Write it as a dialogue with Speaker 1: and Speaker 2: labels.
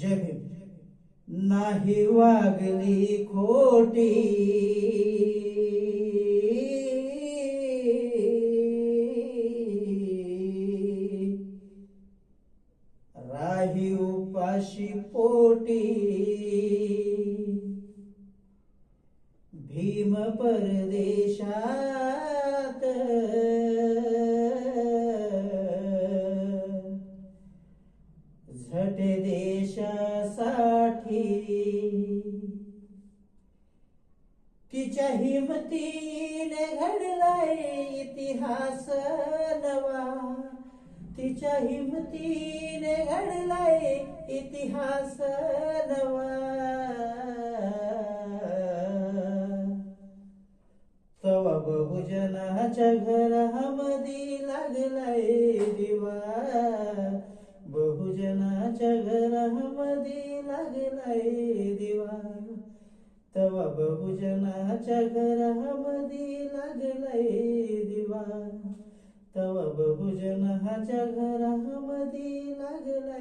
Speaker 1: जय भीम. नाही वागली खोटी. राही उपाशी पोटी. भीम परदेशात झटे देशासाठी. तिच्या हिमतीने घडलाय इतिहास नवा. तिच्या हिमतीने घडलाय इतिहास नवा. तवा बहुजनाच्या हमदी लागलाय दिवा. माझ्या घरामध्ये लागलाय दिवा. तवा बहुजनाच्या घरामध्ये लागलाय दिवा. तवा बहुजनाच्या घरामध्ये लागलाय